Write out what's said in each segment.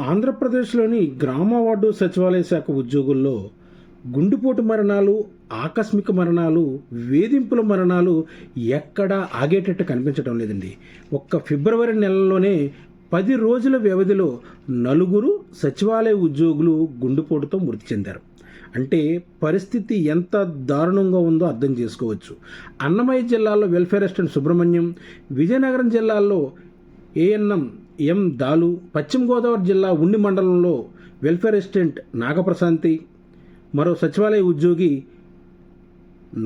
ఆంధ్రప్రదేశ్లోని గ్రామ వార్డు సచివాలయ శాఖ ఉద్యోగుల్లో గుండెపోటు మరణాలు ఆకస్మిక మరణాలు వేధింపుల మరణాలు ఎక్కడా ఆగేటట్టు కనిపించడం లేదండి. ఒక్క ఫిబ్రవరి నెలలోనే పది రోజుల వ్యవధిలో నలుగురు సచివాలయ ఉద్యోగులు గుండెపోటుతో మృతి చెందారు. అంటే పరిస్థితి ఎంత దారుణంగా ఉందో అర్థం చేసుకోవచ్చు. అన్నమయ్య జిల్లాలో వెల్ఫేర్ అసిస్టెంట్ సుబ్రహ్మణ్యం విజయనగరం జిల్లాలో ఏఎన్ఎం ఎం దాలు పశ్చిమ గోదావరి జిల్లా ఉండి మండలంలో వెల్ఫేర్ అసిస్టెంట్ నాగప్రశాంతి మరో సచివాలయ ఉద్యోగి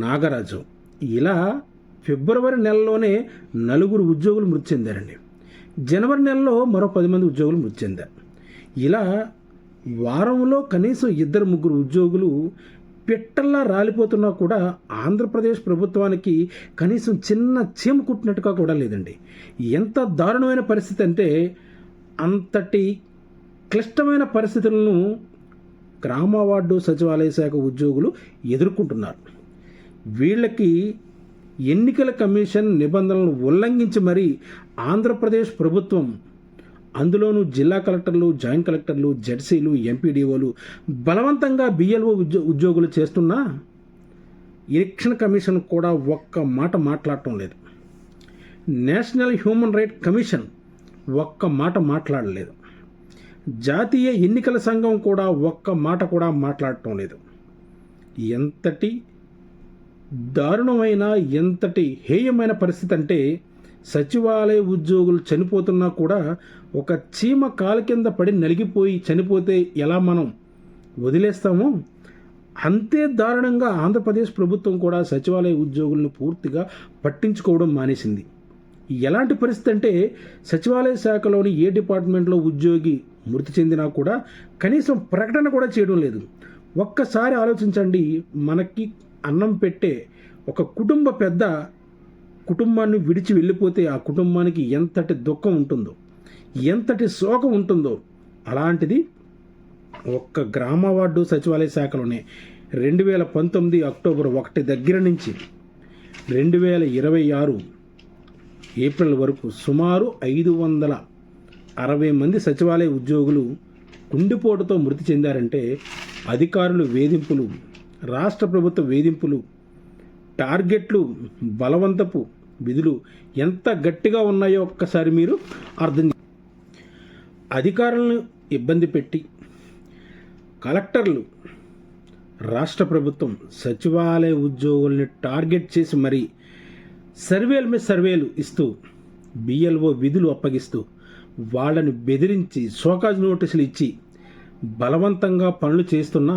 నాగరాజు. ఇలా ఫిబ్రవరి నెలలోనే నలుగురు ఉద్యోగులు మృతి చెందారండి. జనవరి నెలలో మరో పది మంది ఉద్యోగులు మృతి చెందారు. ఇలా వారంలో కనీసం ఇద్దరు ముగ్గురు ఉద్యోగులు పిట్టల్లా రాలిపోతున్నా కూడా ఆంధ్రప్రదేశ్ ప్రభుత్వానికి కనీసం చిన్న చీమ కుట్టినట్టుగా కూడా లేదండి. ఎంత దారుణమైన పరిస్థితి అంటే అంతటి క్లిష్టమైన పరిస్థితులను గ్రామ వార్డు సచివాలయ శాఖ ఉద్యోగులు ఎదుర్కొంటున్నారు. వీళ్ళకి ఎన్నికల కమిషన్ నిబంధనలను ఉల్లంఘించి మరీ ఆంధ్రప్రదేశ్ ప్రభుత్వం అందులోనూ జిల్లా కలెక్టర్లు జాయింట్ కలెక్టర్లు జెడ్సీలు ఎంపీడీఓలు బలవంతంగా బిఎల్ఓ ఉద్యో ఉద్యోగులు చేస్తున్నా ఎలక్షన్ కమిషన్ కూడా ఒక్క మాట మాట్లాడటం లేదు. నేషనల్ హ్యూమన్ రైట్ కమిషన్ ఒక్క మాట మాట్లాడలేదు. జాతీయ ఎన్నికల సంఘం కూడా ఒక్క మాట కూడా మాట్లాడటం లేదు. ఎంతటి దారుణమైన ఎంతటి హేయమైన పరిస్థితి అంటే సచివాలయ ఉద్యోగులు చనిపోతున్నా కూడా ఒక చీమ కాలు కింద పడి నలిగిపోయి చనిపోతే ఎలా మనం వదిలేస్తామో? అంతే దారుణంగా ఆంధ్రప్రదేశ్ ప్రభుత్వం కూడా సచివాలయ ఉద్యోగులను పూర్తిగా పట్టించుకోవడం మానేసింది. ఎలాంటి పరిస్థితి అంటే సచివాలయ శాఖలోని ఏ డిపార్ట్మెంట్లో ఉద్యోగి మృతి చెందినా కూడా కనీసం ప్రకటన కూడా చేయడం లేదు. ఒక్కసారి ఆలోచించండి మనకి అన్నం పెట్టే ఒక కుటుంబ పెద్ద కుటుంబాన్ని విడిచి వెళ్ళిపోతే ఆ కుటుంబానికి ఎంతటి దుఃఖం ఉంటుందో. ఎంతటి శోకం ఉంటుందో అలాంటిది ఒక్క గ్రామ వార్డు సచివాలయ శాఖలోనే రెండు వేల పంతొమ్మిది అక్టోబర్ ఒకటి దగ్గర నుంచి రెండు వేల ఇరవై ఆరు ఏప్రిల్ వరకు సుమారు ఐదు వందల అరవై మంది సచివాలయ ఉద్యోగులు గుండెపోటుతో మృతి చెందారంటే అధికారులు వేధింపులు రాష్ట్ర ప్రభుత్వ వేధింపులు టార్గెట్లు బలవంతపు విధులు ఎంత గట్టిగా ఉన్నాయో ఒక్కసారి మీరు అర్థం అధికారులను ఇబ్బంది పెట్టి కలెక్టర్లు రాష్ట్ర ప్రభుత్వం సచివాలయ ఉద్యోగుల్ని టార్గెట్ చేసి మరీ సర్వేల మీద సర్వేలు ఇస్తూ బిఎల్ఓ విధులు అప్పగిస్తూ వాళ్ళని బెదిరించి సోకాజ్ నోటీసులు ఇచ్చి బలవంతంగా పనులు చేస్తున్నా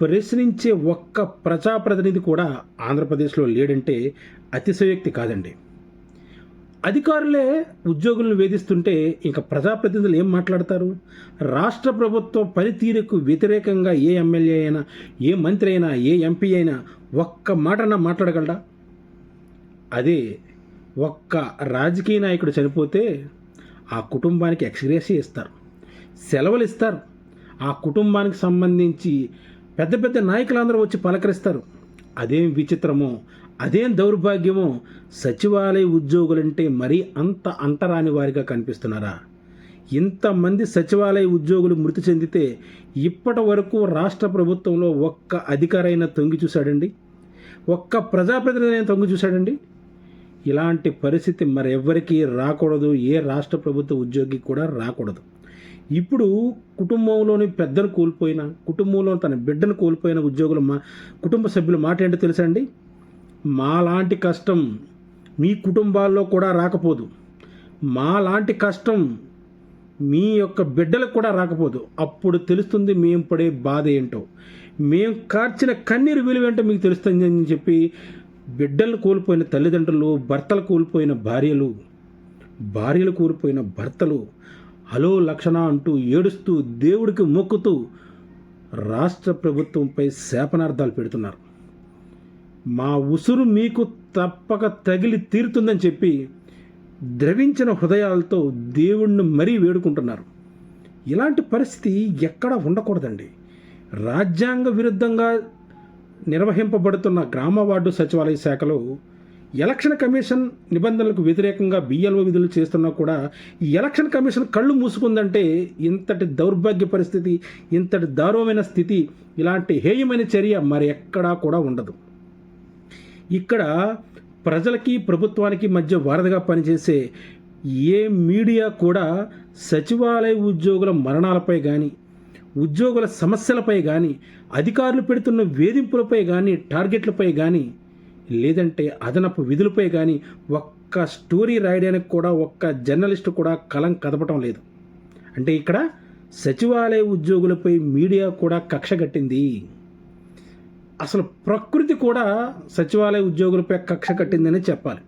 ప్రశ్నించే ఒక్క ప్రజాప్రతినిధి కూడా ఆంధ్రప్రదేశ్లో లేడంటే అతిశయోక్తి కాదండి. అధికారులే ఉద్యోగులను వేధిస్తుంటే ఇంకా ప్రజాప్రతినిధులు ఏం మాట్లాడతారు? రాష్ట్ర ప్రభుత్వ పనితీరుకు వ్యతిరేకంగా ఏ ఎమ్మెల్యే అయినా ఏ మంత్రి అయినా ఏ ఎంపీ అయినా ఒక్క మాటన మాట్లాడగలడా? అదే ఒక్క రాజకీయ నాయకుడు చనిపోతే ఆ కుటుంబానికి ఎక్స్గ్రేసి ఇస్తారు సెలవులు ఇస్తారు ఆ కుటుంబానికి సంబంధించి పెద్ద పెద్ద నాయకులందరూ వచ్చి పలకరిస్తారు. అదేం విచిత్రమో అదేం దౌర్భాగ్యమో? సచివాలయ ఉద్యోగులంటే మరీ అంత అంటరాని వారిగా కనిపిస్తున్నారా? ఇంతమంది సచివాలయ ఉద్యోగులు మృతి చెందితే ఇప్పటి వరకు రాష్ట్ర ప్రభుత్వంలో ఒక్క అధికారైనా తొంగి చూశాడండి? ఒక్క ప్రజాప్రతినిధి తొంగి చూశాడండి? ఇలాంటి పరిస్థితి మరెవ్వరికీ రాకూడదు ఏ రాష్ట్ర ప్రభుత్వ ఉద్యోగి కూడా రాకూడదు. ఇప్పుడు కుటుంబంలోని పెద్దను కోల్పోయిన కుటుంబంలో తన బిడ్డను కోల్పోయిన ఉద్యోగుల మా కుటుంబ సభ్యుల మాట ఏంటో తెలుసా అండి? మాలాంటి కష్టం మీ కుటుంబాల్లో కూడా రాకపోదు. మాలాంటి కష్టం మీ యొక్క బిడ్డలకు కూడా రాకపోదు. అప్పుడు తెలుస్తుంది మేము పడే బాధ ఏంటో. మేము కార్చిన కన్నీరు విలువేంటో మీకు తెలుస్తుంది అని చెప్పి బిడ్డలు కోల్పోయిన తల్లిదండ్రులు భర్తలు కోల్పోయిన భార్యలు భార్యలు కోల్పోయిన భర్తలు హలో లక్షణ అంటూ ఏడుస్తూ దేవుడికి మొక్కుతూ రాష్ట్ర ప్రభుత్వంపై శాపనార్థాలు పెడుతున్నారు. మా ఉసురు మీకు తప్పక తగిలి తీరుతుందని చెప్పి ద్రవించిన హృదయాలతో దేవుణ్ణి మరీ వేడుకుంటున్నారు. ఇలాంటి పరిస్థితి ఎక్కడా ఉండకూడదండి. రాజ్యాంగ విరుద్ధంగా నిర్వహింపబడుతున్న గ్రామ వార్డు సచివాలయ శాఖలో ఎలక్షన్ కమిషన్ నిబంధనలకు వ్యతిరేకంగా బిఎల్ఓ విధులు చేస్తున్నా కూడా ఈ ఎలక్షన్ కమిషన్ కళ్ళు మూసుకుందంటే ఇంతటి దౌర్భాగ్య పరిస్థితి ఇంతటి దారుణమైన స్థితి ఇలాంటి హేయమైన చర్య మరి ఎక్కడా కూడా ఉండదు. ఇక్కడ ప్రజలకి ప్రభుత్వానికి మధ్య వారధిగా పనిచేసే ఏ మీడియా కూడా సచివాలయ ఉద్యోగుల మరణాలపై కానీ ఉద్యోగుల సమస్యలపై కానీ అధికారులు పెడుతున్న వేధింపులపై కానీ టార్గెట్లపై కానీ లేదంటే అదనపు విధులపై కానీ ఒక్క స్టోరీ రాయడానికి కూడా ఒక్క జర్నలిస్ట్ కూడా కలం కదపటం లేదు. అంటే ఇక్కడ సచివాలయ ఉద్యోగులపై మీడియా కూడా కక్ష కట్టింది. అసలు ప్రకృతి కూడా సచివాలయ ఉద్యోగులపై కక్ష కట్టిందని చెప్పాలి.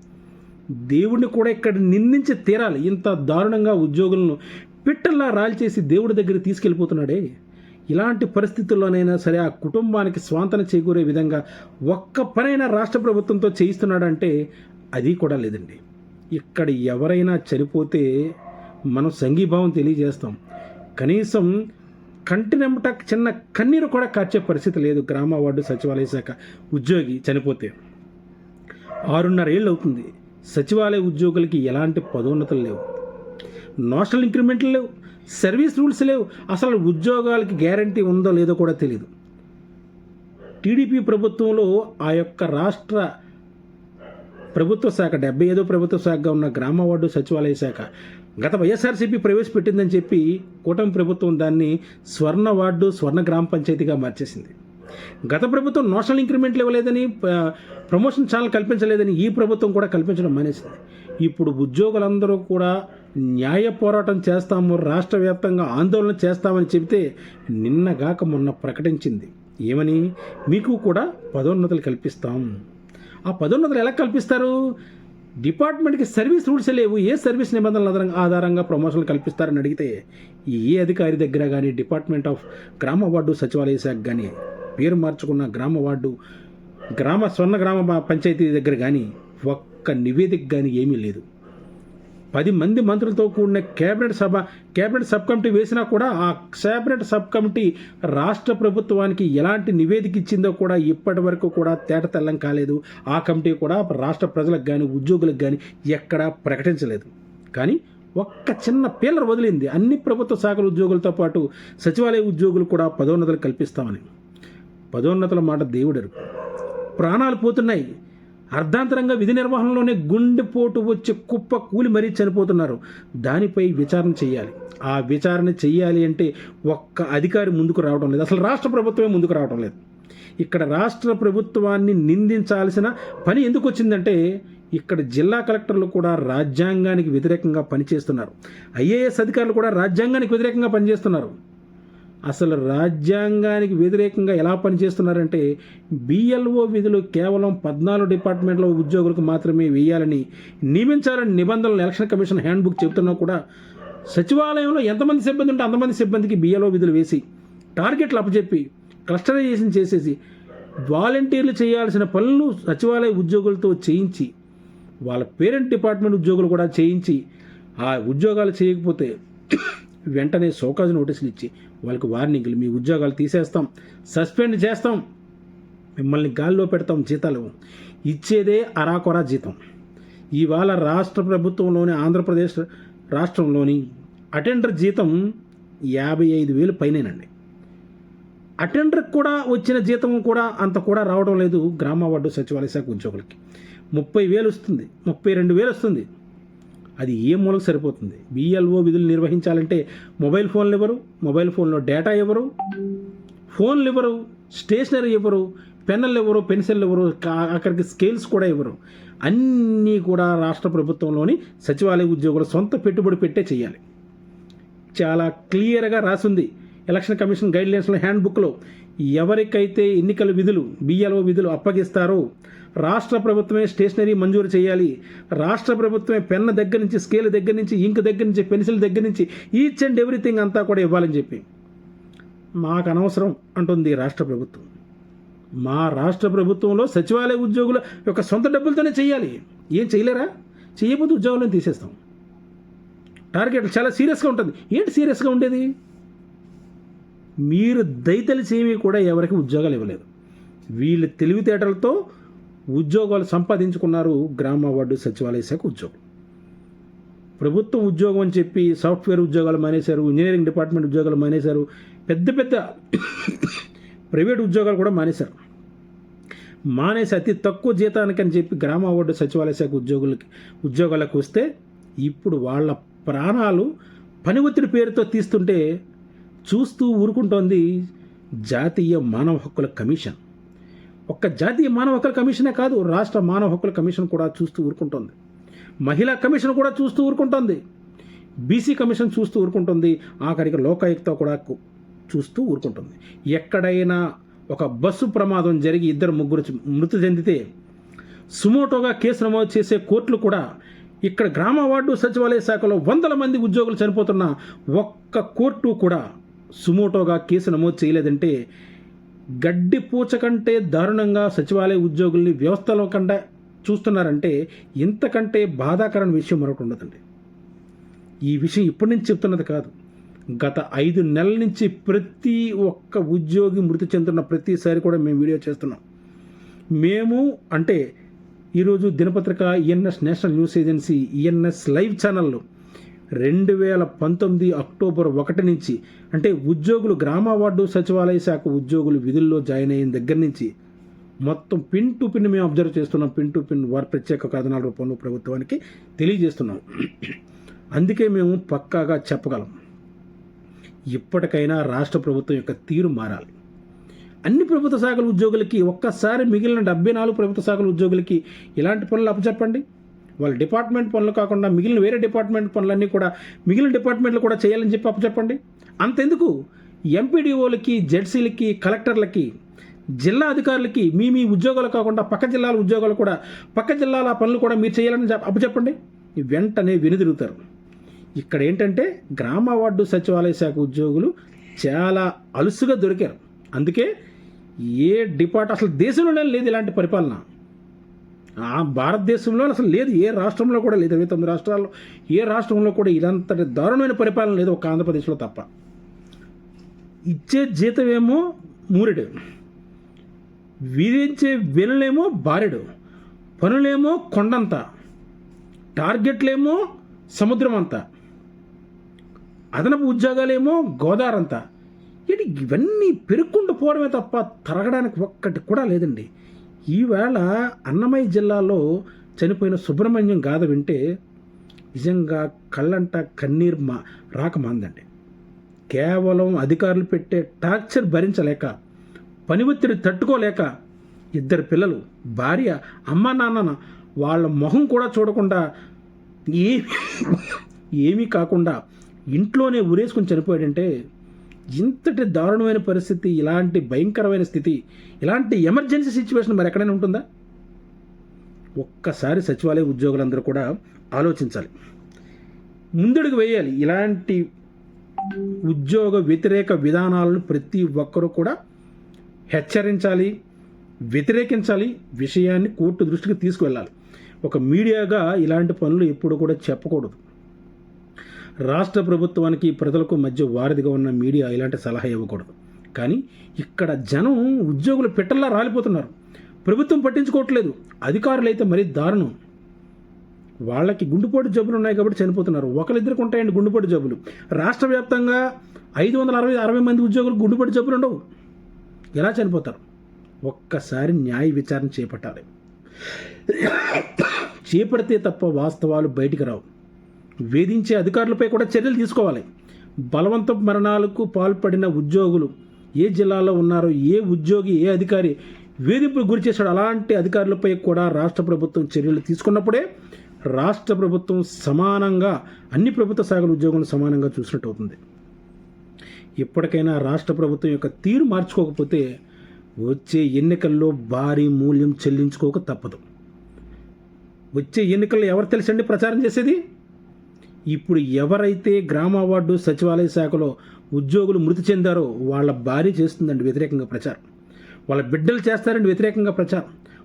దేవుడిని కూడా ఇక్కడ నిందించి తీరాలి. ఇంత దారుణంగా ఉద్యోగులను పిట్టల్లా రాల్చేసి దేవుడి దగ్గర తీసుకెళ్ళిపోతున్నాడే. ఇలాంటి పరిస్థితుల్లోనైనా సరే ఆ కుటుంబానికి స్వాంతన చేకూరే విధంగా ఒక్క పనైనా రాష్ట్ర ప్రభుత్వంతో చేయిస్తున్నాడంటే అది కూడా లేదండి. ఇక్కడ ఎవరైనా చనిపోతే మనం సంఘీభావం తెలియజేస్తాం. కనీసం కంటినెంబట చిన్న కన్నీరు కూడా కార్చే పరిస్థితి లేదు. గ్రామ వార్డు సచివాలయ శాఖ ఉద్యోగి చనిపోతే ఆరున్నర ఏళ్ళు అవుతుంది. సచివాలయ ఉద్యోగులకి ఎలాంటి పదోన్నతులు లేవు. నోషనల్ ఇంక్రిమెంట్లు లేవు. సర్వీస్ రూల్స్ లేవు. అసలు ఉద్యోగాలకి గ్యారంటీ ఉందో లేదో కూడా తెలియదు టీడీపీ ప్రభుత్వంలో ఆ యొక్క రాష్ట్ర ప్రభుత్వ శాఖ డెబ్బై ఐదో ప్రభుత్వ శాఖగా ఉన్న గ్రామ వార్డు సచివాలయ శాఖ గత వైఎస్ఆర్సీపీ ప్రవేశపెట్టిందని చెప్పి కూటమి ప్రభుత్వం దాన్ని స్వర్ణ వార్డు స్వర్ణ గ్రామ పంచాయతీగా మార్చేసింది. గత ప్రభుత్వం నోషనల్ ఇంక్రిమెంట్లు ఇవ్వలేదని ప్రమోషన్ ఛానల్ కల్పించలేదని ఈ ప్రభుత్వం కూడా కల్పించడం మానేసింది. ఇప్పుడు ఉద్యోగులందరూ కూడా న్యాయ పోరాటం చేస్తాము రాష్ట్ర వ్యాప్తంగా ఆందోళన చేస్తామని చెబితే నిన్నగాక మొన్న ప్రకటించింది. ఏమని? మీకు కూడా పదోన్నతులు కల్పిస్తాం. ఆ పదోన్నతులు ఎలా కల్పిస్తారు? డిపార్ట్మెంట్కి సర్వీస్ రూల్స్ లేవు. ఏ సర్వీస్ నిబంధనల ఆధారంగా ఆధారంగా ప్రమోషన్లు కల్పిస్తారని అడిగితే ఏ అధికారి దగ్గర కానీ డిపార్ట్మెంట్ ఆఫ్ గ్రామ వార్డు సచివాలయ శాఖ కానీ పేరు మార్చుకున్న గ్రామ వార్డు గ్రామ స్వర్ణ గ్రామ పంచాయతీ దగ్గర కానీ ఒక్క నివేదిక కానీ ఏమీ లేదు. పది మంది మంత్రులతో కూడిన కేబినెట్ సభ కేబినెట్ సబ్ కమిటీ వేసినా కూడా ఆ కేబినెట్ సబ్ కమిటీ రాష్ట్ర ప్రభుత్వానికి ఎలాంటి నివేదిక ఇచ్చిందో కూడా ఇప్పటి వరకు కూడా తేటతెల్లం కాలేదు. ఆ కమిటీ కూడా రాష్ట్ర ప్రజలకు కానీ ఉద్యోగులకు కానీ ఎక్కడా ప్రకటించలేదు. కానీ ఒక్క చిన్న పీలర్ వదిలింది. అన్ని ప్రభుత్వ శాఖల ఉద్యోగులతో పాటు సచివాలయ ఉద్యోగులు కూడా పదోన్నతులు కల్పిస్తామని. పదోన్నతుల మాట దేవుడరు. ప్రాణాలు పోతున్నాయి. అర్ధాంతరంగా విధి నిర్వహణలోనే గుండెపోటు వచ్చి కుప్ప కూలి మరీ చనిపోతున్నారు. దానిపై విచారణ చేయాలి ఆ విచారణ చేయాలి అంటే ఒక్క అధికారి ముందుకు రావడం లేదు. అసలు రాష్ట్ర ప్రభుత్వమే ముందుకు రావడం లేదు. ఇక్కడ రాష్ట్ర ప్రభుత్వాన్ని నిందించాల్సిన పని ఎందుకు వచ్చిందంటే ఇక్కడ జిల్లా కలెక్టర్లు కూడా రాజ్యాంగానికి వ్యతిరేకంగా పనిచేస్తున్నారు. ఐఏఎస్ అధికారులు కూడా రాజ్యాంగానికి వ్యతిరేకంగా పనిచేస్తున్నారు. అసలు రాజ్యాంగానికి వ్యతిరేకంగా ఎలా పనిచేస్తున్నారంటే బిఎల్ఓ విధులు కేవలం పద్నాలుగు డిపార్ట్మెంట్లో ఉద్యోగులకు మాత్రమే వేయాలని నియమించాలని నిబంధనలు ఎలక్షన్ కమిషన్ హ్యాండ్బుక్ చెబుతున్నా కూడా సచివాలయంలో ఎంతమంది సిబ్బంది ఉంటే అంతమంది సిబ్బందికి బిఎల్ఓ విధులు వేసి టార్గెట్లు అప్పచెప్పి క్లస్టరైజేషన్ చేసేసి వాలంటీర్లు చేయాల్సిన పనులు సచివాలయ ఉద్యోగులతో చేయించి వాళ్ళ పేరెంట్ డిపార్ట్మెంట్ ఉద్యోగులు కూడా చేయించి ఆ ఉద్యోగాలు చేయకపోతే వెంటనే సోకాజ్ నోటీసులు ఇచ్చి వాళ్ళకి వార్నింగ్లు మీ ఉద్యోగాలు తీసేస్తాం సస్పెండ్ చేస్తాం మిమ్మల్ని గాల్లో పెడతాం జీతాలు. ఇచ్చేదే అరాకొరా జీతం. ఇవాళ రాష్ట్ర ప్రభుత్వంలోని ఆంధ్రప్రదేశ్ రాష్ట్రంలోని అటెండర్ జీతం యాభై ఐదు వేలు పైనేనండి. అటెండర్కి కూడా వచ్చిన జీతం కూడా అంత కూడా రావడం లేదు గ్రామ వార్డు సచివాలయ శాఖ ఉద్యోగులకి. ముప్పై వేలు వస్తుంది ముప్పై రెండు వేలు వస్తుంది. అది ఏ మూలకు సరిపోతుంది? బిఎల్ఓ విధులు నిర్వహించాలంటే మొబైల్ ఫోన్లు ఇవ్వరు మొబైల్ ఫోన్లో డేటా ఇవ్వరు ఫోన్లు ఇవ్వరు స్టేషనరీ ఇవ్వరు పెన్నులు ఇవ్వరు పెన్సిల్ ఇవ్వరు కా- అక్కడికి స్కేల్స్ కూడా ఇవ్వరు అన్నీ కూడా రాష్ట్ర ప్రభుత్వంలోని సచివాలయ ఉద్యోగుల సొంత పెట్టుబడి పెట్టే చేయాలి. చాలా క్లియర్గా రాసింది. ఎలక్షన్ కమిషన్ గైడ్లైన్స్లో హ్యాండ్ బుక్లో ఎవరికైతే ఎన్నికల విధులు బిఎల్ఓ విధులు అప్పగిస్తారో రాష్ట్ర ప్రభుత్వమే స్టేషనరీ మంజూరు చేయాలి. రాష్ట్ర ప్రభుత్వమే పెన్ను దగ్గర నుంచి స్కేల్ దగ్గర నుంచి ఇంక్ దగ్గర నుంచి పెన్సిల్ దగ్గర నుంచి ఈచ్ అండ్ ఎవ్రీథింగ్ అంతా కూడా ఇవ్వాలని చెప్పి మాకు అనవసరం అంటుంది రాష్ట్ర ప్రభుత్వం. మా రాష్ట్ర ప్రభుత్వంలో సచివాలయ ఉద్యోగుల యొక్క సొంత డబ్బులతోనే చేయాలి. ఏం చేయలేరా? చేయబోతే ఉద్యోగాలను తీసేస్తాం. టార్గెట్ చాలా సీరియస్గా ఉంటుంది. ఏంటి సీరియస్గా ఉండేది? మీరు దయతలిసేవి కూడా ఎవరికి ఉద్యోగాలు ఇవ్వలేదు. వీళ్ళ తెలివితేటలతో ఉద్యోగాలు సంపాదించుకున్నారు గ్రామ వార్డు సచివాలయ శాఖ ఉద్యోగులు. ప్రభుత్వం ఉద్యోగం అని చెప్పి సాఫ్ట్వేర్ ఉద్యోగాలు మానేశారు ఇంజనీరింగ్ డిపార్ట్మెంట్ ఉద్యోగాలు మానేశారు పెద్ద పెద్ద ప్రైవేట్ ఉద్యోగాలు కూడా మానేశారు. మానేసి అతి తక్కువ జీతానికి అని చెప్పి గ్రామ వార్డు సచివాలయ శాఖ ఉద్యోగులకి ఉద్యోగాలకు వస్తే ఇప్పుడు వాళ్ళ ప్రాణాలు పని ఒత్తిడి పేరుతో తీస్తుంటే చూస్తూ ఊరుకుంటోంది జాతీయ మానవ హక్కుల కమిషన్. ఒక్క జాతీయ మానవ హక్కుల కమిషనే కాదు రాష్ట్ర మానవ హక్కుల కమిషన్ కూడా చూస్తూ ఊరుకుంటుంది. మహిళా కమిషన్ కూడా చూస్తూ ఊరుకుంటుంది. బీసీ కమిషన్ చూస్తూ ఊరుకుంటుంది. ఆఖరికి లోకాయుక్త కూడా చూస్తూ ఊరుకుంటుంది. ఎక్కడైనా ఒక బస్సు ప్రమాదం జరిగి ఇద్దరు ముగ్గురు మృతి చెందితే సుమోటోగా కేసు నమోదు చేసే కోర్టులు కూడా ఇక్కడ గ్రామ వార్డు సచివాలయ శాఖలో వందల మంది ఉద్యోగులు చనిపోతున్న ఒక్క కోర్టు కూడా సుమోటోగా కేసు నమోదు చేయలేదంటే గడ్డి పూచ కంటే దారుణంగా సచివాలయ ఉద్యోగుల్ని వ్యవస్థలో కంటే చూస్తున్నారంటే ఇంతకంటే బాధాకరమైన విషయం మరొకటి ఉండదండి. ఈ విషయం ఇప్పటి నుంచి చెప్తున్నది కాదు. గత ఐదు నెలల నుంచి ప్రతి ఒక్క ఉద్యోగి మృతి చెందుతున్న ప్రతిసారి కూడా మేము వీడియో చేస్తున్నాం. మేము అంటే ఈరోజు దినపత్రిక ENS national news agency ENS live ఛానల్లో రెండు వేల పంతొమ్మిది అక్టోబర్ ఒకటి నుంచి అంటే ఉద్యోగులు గ్రామ వార్డు సచివాలయ శాఖ ఉద్యోగులు విధుల్లో జాయిన్ అయిన దగ్గర నుంచి మొత్తం పిన్ టు పిన్ మేము అబ్జర్వ్ చేస్తున్నాం. పిన్ టు పిన్ వారి ప్రత్యేక కథనాల రూపంలో ప్రభుత్వానికి తెలియజేస్తున్నాం. అందుకే మేము పక్కాగా చెప్పగలం. ఇప్పటికైనా రాష్ట్ర ప్రభుత్వం యొక్క తీరు మారాలి. అన్ని ప్రభుత్వ శాఖల ఉద్యోగులకి ఒక్కసారి మిగిలిన డెబ్బై నాలుగు ప్రభుత్వ శాఖల ఉద్యోగులకి ఇలాంటి పనులు అప్పచెప్పండి. వాళ్ళ డిపార్ట్మెంట్ పనులు కాకుండా మిగిలిన వేరే డిపార్ట్మెంట్ పనులన్నీ కూడా మిగిలిన డిపార్ట్మెంట్లు కూడా చేయాలని చెప్పి అప్పచెప్పండి అంతెందుకు? ఎంపీడీఓలకి జెడ్సీలకి కలెక్టర్లకి జిల్లా అధికారులకి మీ మీ ఉద్యోగాలు కాకుండా పక్క జిల్లాల ఉద్యోగాలు కూడా పక్క జిల్లాల పనులు కూడా మీరు చేయాలని అప్పచెప్పండి వెంటనే వెనుదిరుగుతారు. ఇక్కడ ఏంటంటే గ్రామ వార్డు సచివాలయ శాఖ ఉద్యోగులు చాలా అలుసుగా దొరికారు. అందుకే ఏ డిపార్ట్ అసలు దేశంలోనే లేదు ఇలాంటి పరిపాలన. భారతదేశంలో అసలు లేదు. ఏ రాష్ట్రంలో కూడా లేదు. ఇరవై తొమ్మిది రాష్ట్రాల్లో ఏ రాష్ట్రంలో కూడా ఇదంతటి దారుణమైన పరిపాలన లేదు. ఒక ఆంధ్రప్రదేశ్లో తప్ప. ఇచ్చే జీతమేమో మూరెడు. విధించే వెనులేమో బారెడు. పనులేమో కొండంత. టార్గెట్లేమో సముద్రం అంతా అదనపు ఉద్యోగాలేమో గోదావరంతా. ఏంటి ఇవన్నీ పెరుక్కుంటూ పోవడమే తప్ప తరగడానికి ఒక్కటి కూడా లేదండి. ఈవేళ అన్నమయ్య జిల్లాలో చనిపోయిన సుబ్రహ్మణ్యం గాథ వింటే నిజంగా కళ్ళంట కన్నీరు మా రాక మాందండి. కేవలం అధికారులు పెట్టే టార్చర్ భరించలేక పని ఒత్తిడి తట్టుకోలేక ఇద్దరు పిల్లలు భార్య అమ్మ నాన్న వాళ్ళ మొహం కూడా చూడకుండా ఏ ఏమీ కాకుండా ఇంట్లోనే ఉరేసుకుని చనిపోయాడంటే ఇంతటి దారుణమైన పరిస్థితి ఇలాంటి భయంకరమైన స్థితి ఇలాంటి ఎమర్జెన్సీ సిచ్యువేషన్ మరి ఎక్కడైనా ఉంటుందా? ఒక్కసారి సచివాలయ ఉద్యోగులందరూ కూడా ఆలోచించాలి. ముందడుగు వేయాలి. ఇలాంటి ఉద్యోగ వ్యతిరేక విధానాలను ప్రతి ఒక్కరూ కూడా హెచ్చరించాలి వ్యతిరేకించాలి విషయాన్ని కోర్టు దృష్టికి తీసుకువెళ్ళాలి. ఒక మీడియాగా ఇలాంటి పనులు ఎప్పుడు కూడా చెప్పకూడదు. రాష్ట్ర ప్రభుత్వానికి ప్రజలకు మధ్య వారధిగా ఉన్న మీడియా ఇలాంటి సలహా ఇవ్వకూడదు. కానీ ఇక్కడ జనం ఉద్యోగులు పెట్టల్లా రాలిపోతున్నారు. ప్రభుత్వం పట్టించుకోవట్లేదు. అధికారులు అయితే మరీ దారుణం. వాళ్ళకి గుండెపోటు జబ్బులు ఉన్నాయి కాబట్టి చనిపోతున్నారు. ఒకరిద్దరికి ఉంటాయండి గుండెపోటు జబ్బులు. రాష్ట్ర వ్యాప్తంగా ఐదు వందల అరవై అరవై మంది ఉద్యోగులు గుండెపోటు జబ్బులు ఉండవు. ఎలా చనిపోతారు? ఒక్కసారి న్యాయ విచారణ చేపట్టాలి. చేపడితే తప్ప వాస్తవాలు బయటికి రావు. వేధించే అధికారులపై కూడా చర్యలు తీసుకోవాలి. బలవంత మరణాలకు పాల్పడిన ఉద్యోగులు ఏ జిల్లాలో ఉన్నారో ఏ ఉద్యోగి ఏ అధికారి వేధింపులు గురి చేశాడు అలాంటి అధికారులపై కూడా రాష్ట్ర ప్రభుత్వం చర్యలు తీసుకున్నప్పుడే రాష్ట్ర ప్రభుత్వం సమానంగా అన్ని ప్రభుత్వ శాఖల ఉద్యోగులను సమానంగా చూసినట్టు అవుతుంది. ఇప్పటికైనా రాష్ట్ర ప్రభుత్వం యొక్క తీరు మార్చుకోకపోతే వచ్చే ఎన్నికల్లో భారీ మూల్యం చెల్లించుకోక తప్పదు. వచ్చే ఎన్నికల్లో ఎవరు తెలుసండి ప్రచారం చేసేది? ఇప్పుడు ఎవరైతే గ్రామ వార్డు సచివాలయ శాఖలో ఉద్యోగులు మృతి చెందారో వాళ్ళ భార్య చేస్తుందండి వ్యతిరేకంగా ప్రచారం. వాళ్ళ బిడ్డలు చేస్తారండి వ్యతిరేకంగా ప్రచారం.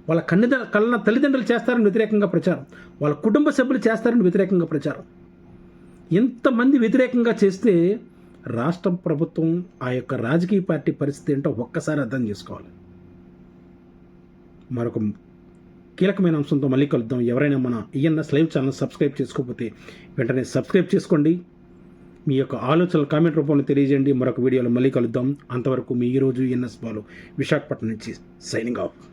వాళ్ళ కన్నిద కళ్ళ తల్లిదండ్రులు చేస్తారని వ్యతిరేకంగా ప్రచారం. వాళ్ళ కుటుంబ సభ్యులు చేస్తారని వ్యతిరేకంగా ప్రచారం. ఎంతమంది వ్యతిరేకంగా చేస్తే రాష్ట్ర ప్రభుత్వం ఆ యొక్క రాజకీయ పార్టీ పరిస్థితి ఏంటో ఒక్కసారి అర్థం చేసుకోవాలి. మరొక కీలకమైన అంశంతో మళ్ళీ కలుద్దాం. ఎవరైనా మన ఈఎన్ఎస్ లైవ్ ఛానల్ సబ్స్క్రైబ్ చేసుకోకపోతే వెంటనే సబ్స్క్రైబ్ చేసుకోండి. మీ యొక్క ఆలోచనలు కామెంట్ రూపంలో తెలియజేయండి. మరొక వీడియోలో మళ్ళీ కలుద్దాం. అంతవరకు మీ ఈరోజు ఈఎన్ఎస్ బాలు విశాఖపట్నం నుంచి సైనింగ్ ఆఫ్.